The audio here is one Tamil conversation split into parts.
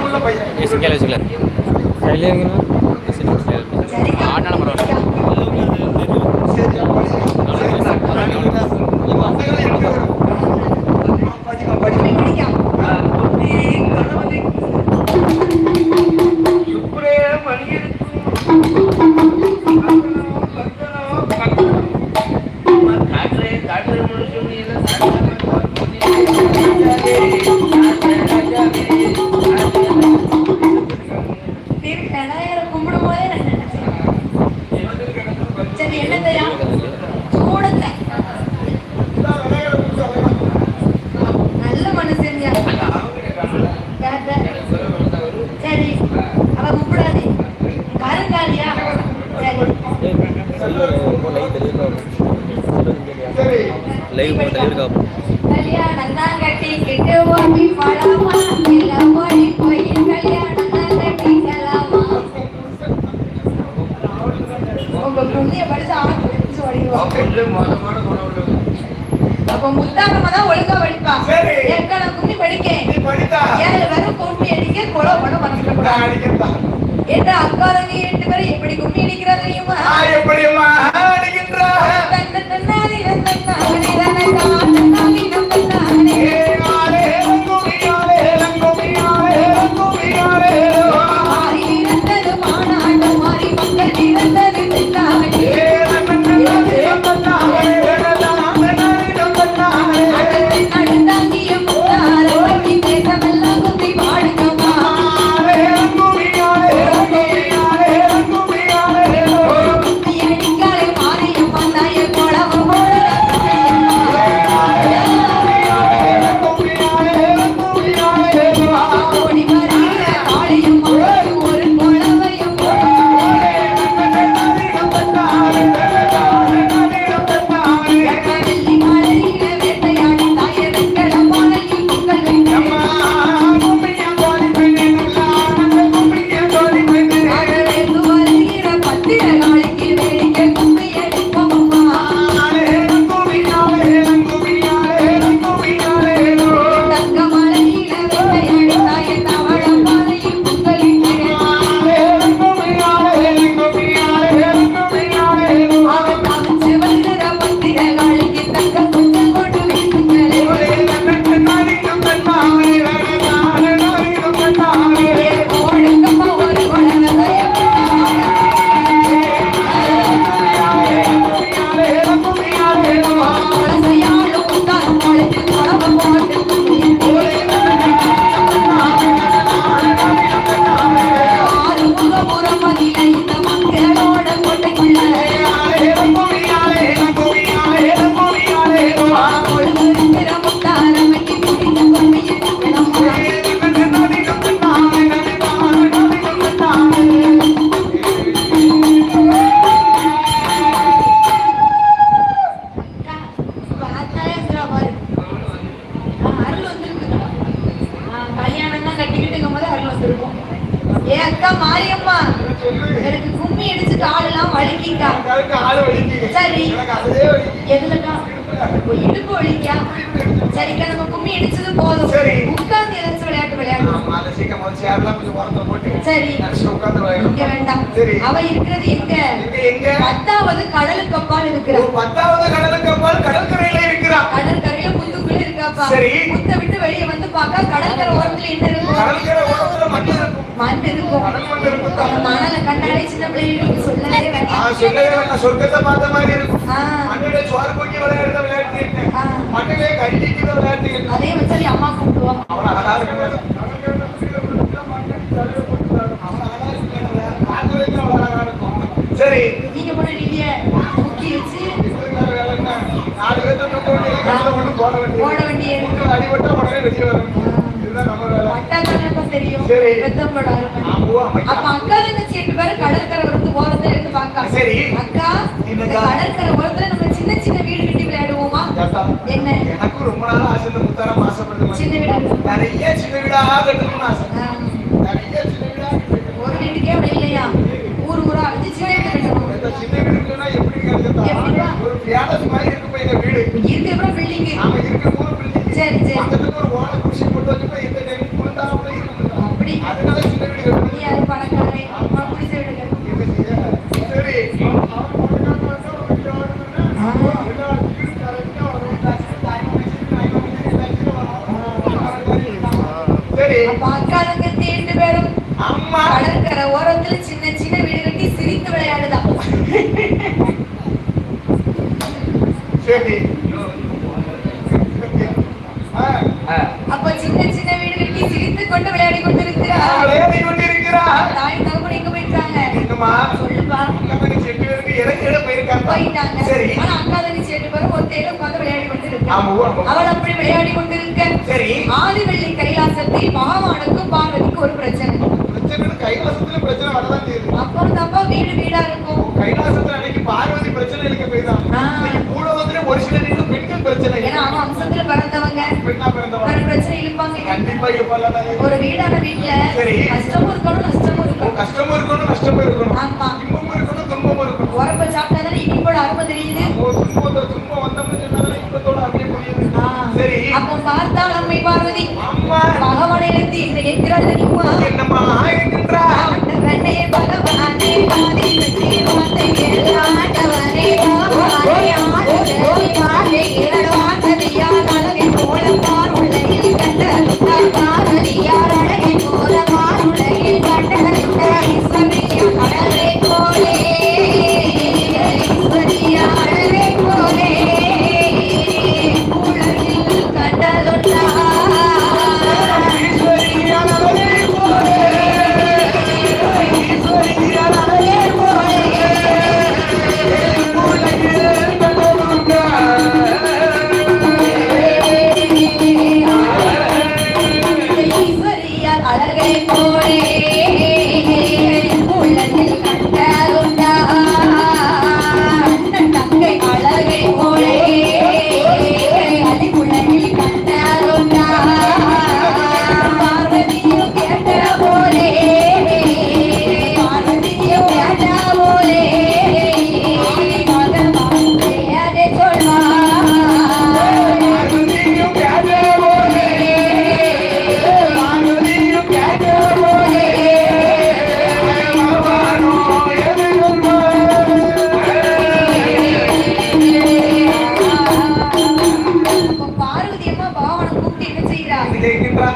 உள்ள பையன் கையில் கையில் ஆடினாலும் பரவாயில்ல. கும்பிடும் அப்ப முத்தாக்கம்மா தான் ஒழுங்கா படிப்பா சரி. எங்க நான் கும்மி படிக்கேன் நீ படித்தா ஏழு பேரும் கும்மி அடிக்க கொலை பண்ண மனசுல என்ற அக்கா தங்கி எட்டு பேரும் எப்படி கும்மி அடிக்கிறா தெரியுமா நான் எப்படியம்மா அடிக்கின்றா தன்ன வலிக்கிக்கா சரி. எதுலக்கா? ஓ, இடுப்பு வலிக்கா சரிக்கா நம்ம கும்மி அடிச்சது போதும். சரி. உட்கார்ந்து ஏதாச்சும் விளையாட்டு விளையாடுவோம் சரி. வேண்டாம். சரி. அவ இருக்கிறது எங்க? எங்க? பத்தாவது கடலுக்கு அப்பால் இருக்கிறா பத்தாவது கடலுக்கு அப்பால் கடற்கரையில இருக்கிறான் கடற்கரையில முத்துக்குள்ள இருக்காப்பா. சரி. விட்டு வெளியே வந்து பார்க்க கடற்கரை ஓரத்துல என்ன கடற்கரை ஓரத்துல மண் இருக்கும் இருக்கும் மணலை கண்ணாடி சின்ன பிள்ளைகளுக்கு சொல்லவே ஆ, வேண்டாம் சொல்லவே வேண்டாம் சொர்க்கத்தை பார்த்த மாதிரி இருக்கும் மண்ணிலே சோறு பொங்கி விளையாடுற விளையாட்டு. மண்ணிலே தீக்கிற விளையாட்டு அதே வச்சு அம்மா கூப்பிடுவோம் அவன் அழகா இருக்கு சரி. நீங்க முன்னாடி இல்லையே முக்கி வச்சு நாலு பேர்த்த தூக்க வேண்டிய போட. போட. முட்டு அடிபட்டா உடனே வெளியே வரணும். இதுதான் நம்ம வேலை. தெரியும். அப்ப அக்கா தங்கச்சி எட்டு பேரும் கடற்கரை வந்து ஓரத்துல இருந்து பாக்கா சரி. அக்கா இந்த? கடற்கரை ஓரத்துல நம்ம சின்ன சின்ன வீடு கட்டி விளையாடுவோமா? என்ன? எனக்கும் ரொம்ப நாள் ஆசை இந்த முத்தாரம் ஆசைப்படுது சின்ன வீடு? நிறைய சின்ன வீடா கட்டணும்னு ஆசை. நிறைய சின்ன வீடா கட்டணும். ஒரு வீட்டுக்கே அப்படி இல்லையா? ஊர் ஊரா அழிஞ்சு சின்ன வீடு கட்டணும். இந்த சின்ன எப்படி கிடைச்சதா? எப்படிப்பா? ஒரு பியானஸ் மாதிரி இருக்கு போய் இந்த வீடு. இருக்கு அப்புறம் பில்டிங் நாம இருக்க மூணு பில்டிங் சரி சரி. பக்கத்துல ஒரு ஓலை குடிசை போட்டு வச்சுப்பா எந்த டைம் இருக்கும். அப்படி அதனால சின்ன வீடு கட்டணும். நீ அது பணக்காரே அம்மா குடிசை விடுங்க என்ன செய்ய? சரி. அவன் பணக்காரன் வந்தா ஒரு வீடு வாங்கணும்னா, அவன் எல்லா வீடும் correct ஆ வரும். தாய் மனுஷன், தாய் மனுஷன் எல்லாத்தையும் வரும். சரி அப்ப அக்கா தங்கச்சி ரெண்டு பேரும் அம்மா கடற்கரை ஓரத்துல சின்ன சின்ன வீடு கட்டி சிரித்து விளையாடுதான் சரி ஆ, அப்ப சின்ன சின்ன வீடு கட்டி சிரித்து கொண்டு விளையாடி கொண்டிருக்கிறார் அவளே நீ கொண்டிருக்கிறா தாய் தகப்பன் எங்க போயிட்டாங்க என்னம்மா சொல்லுப்பா நம்ம செட்டு பேருக்கு இறக்கிட போயிருக்காங்க போயிட்டாங்க சரி ஆனா அக்கா தங்கச்சி உட்கார்ந்து விளையாடி ஆமா அவள் அப்படி விளையாடி கொண்டிருக்க சரி ஆதிவள்ளி கைலாசத்தில் பகவானுக்கும் பார்வதிக்கும் ஒரு பிரச்சனை. பிரச்சனை கைலாசத்துல பிரச்சனை வரதான் செய்யுது. அப்புறம் தப்பா வீடு வீடா இருக்கும். கைலாசத்துல அன்னைக்கு பார்வதி பிரச்சனை இருக்க போய்தான் ஆ. பூலோகத்துல ஒரு சில நேரம் பெண்கள் பிரச்சனை ஏன்னா அவன் வம்சத்துல பிறந்தவங்க. பிரச்சனை இழுப்பாங்க. கண்டிப்பா ஒரு வீடான வீட்டுல. கஷ்டமும் இருக்கணும் நஷ்டமும் இருக்கணும். கஷ்டமும் இருக்கணும் நஷ்டமும் இருக்கணும். அப்போ பார்த்தால் அம்மை பார்வதி பகவானை இருந்து என்ன கேட்கிறாள் தெரியுமா என்னம்மா பகவானே பாதி எல்லாம்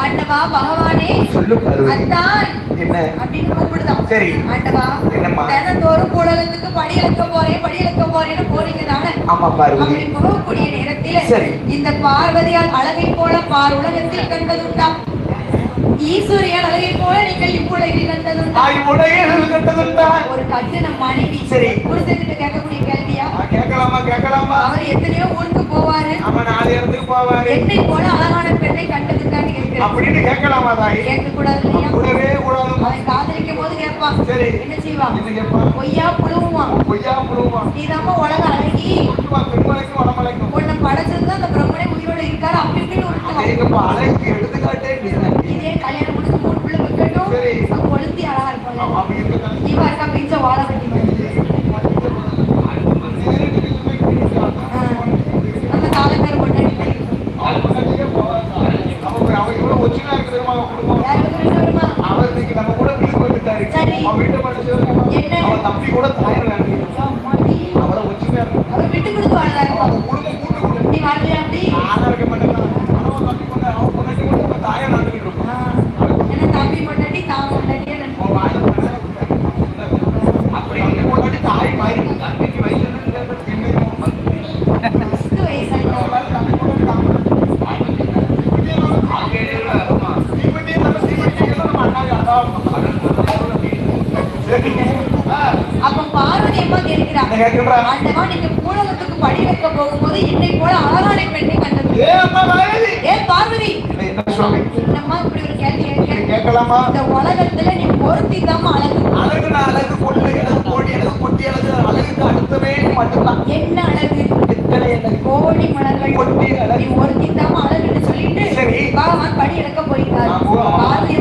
ஆண்டவா பகவானே சொல்லு பார்வதி. அத்தான். என்ன? அப்படின்னு கூப்பிடுதான். சரி. ஆண்டவா என்னம்மா? தினந்தோறும் உலகத்துக்கு படி இழக்க போறேன் படி இழக்க போறேன்னு போறீங்க தானே ஆமா பார்வதி அப்படி போகக்கூடிய நேரத்தில் சரி. இந்த பார்வதியால் அழகை போல பார் உலகத்தில் கண்டதுண்டா? ஈஸ்வரியால் அழகை போல நீங்கள் இவ்வுலகில் கண்டதுண்டா? உடைய கட்டதுண்டா ஒரு கட்டின மனைவி. சரி. புருஷன்கிட்ட கேட்கக்கூடிய கேள்வியா? கேட்கலாமா கேட்கலாமா? அவர் எத்தனையோ ஊருக்கு போவாரு. ஆமா நாலு இடத்துக்கு போவாரு. என்னை போல அழகான பெண்ணை கண்டதுண்டான்னு கேட்கிறேன் அப்படின்னு கேட்கலாமா தாய்? கேட்க கூடாது கூடவே கூடாது அவன் காதலிக்கும் போது கேட்பான். சரி. என்ன செய்வான்? என்ன கேட்பான்? பொய்யா புழுவான் பொய்யா புழுவான் நீதாம்மா உலக அழகி புழுவான் பெண்மலைக்கும் வடமலைக்கும் உன்னை படைச்சதுதான் அந்த பிரம்மனே உயிரோட இருக்காரு அப்படி இப்படின்னு உருட்டுவான் எங்கப்பா அழகுக்கு எடுத்துக்காட்டே நீதான். இதே கல்யாணம் முடிச்சு மூணு பிள்ளை வைக்கட்டும் சரி. அவன் கொளுத்தி அழகா இருப்பான்ல அப்படி இருக்கதான். இவா இருக்கா பிஞ்ச வாழ வேண்டி நம்ம நாலு பேர் கொண்டு அவன் அவன் இவ்வளவு ஒச்சுனா இருக்கிறதுமா அவன் குடும்பம் யாருக்கு ரெண்டு வருமா அவர் இன்னைக்கு நம்ம கூட வீட்டுக்கு வந்துட்டாரு சரி. அவன் வீட்டை படிச்சவர் என்ன? அவன் தம்பி கூட தாயர் வேண்டி அவரை ஒச்சுமையா இருக்கும் அவர் விட்டு கொடுத்து வாழ்றாரு அவன் குடும்பம் கூட்டு குடும்பம் நீ வாழ்றியா அப்படி ஆனா இருக்க மாட்டேன் ஆனா அவன் தம்பி கொண்டு அவன் பொண்ணாட்டி கொண்டு தாயை நடந்துட்டு இருப்பான் ஆ. என்ன தம்பி பொண்டாட்டி தான் பொண்டாட்டியே ரெண்டு அவன் வாயில பண்ண அப்படி அங்க கொண்டாடி தாய் மாறி தம்பிக்கு வயசு பத்து வயசாயிடும் அப்ப பார்வதி அம்மா கேட்கிறா என்ன கேட்கிறா? ஆண்டவா நீங்க பூலகத்துக்கு படி வைக்க போகும்போது என்னை போல அழகான பெண்ணை கண்டது ஏன் பார்வதி! என்னம்மா இப்படி ஒரு கேள்வி கேட்க? கேட்கலாமா? இந்த உலகத்துல நீ பொருத்தி தான் அழகு அழகு அழகு கொள்ளு கோடி எனக்கு கொட்டி அழகு அழகுக்கு அடுத்தவே மட்டும்தான். என்ன அழகு? எத்தனை எனக்கு கோடி மலர்கள். கொட்டி அழகு. நீ ஒருத்தி தான் அழகுன்னு சொல்லிட்டு சரி. படி எடுக்க போயிருக்காரு. பார்வதி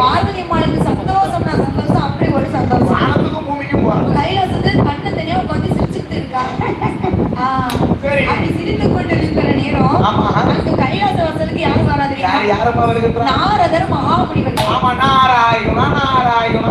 பார்வதி அம்மாளுக்கு சந்தோஷம் நான் சந்தோஷம் அப்படி ஒரு சந்தோஷம். வானத்துக்கும் பூமிக்கும் போறோம் கைலாஸ் வந்து கண்ணு தனியா உட்காந்து சிரிச்சுட்டு இருக்காங்க அப்படி சிரித்து கொண்டு இருக்கிற நேரம் அந்த கைலாச வாசலுக்கு யாரும் வராது? நாரதர் மகாமுனிவர். ஆமா நாராயணா நாராயணா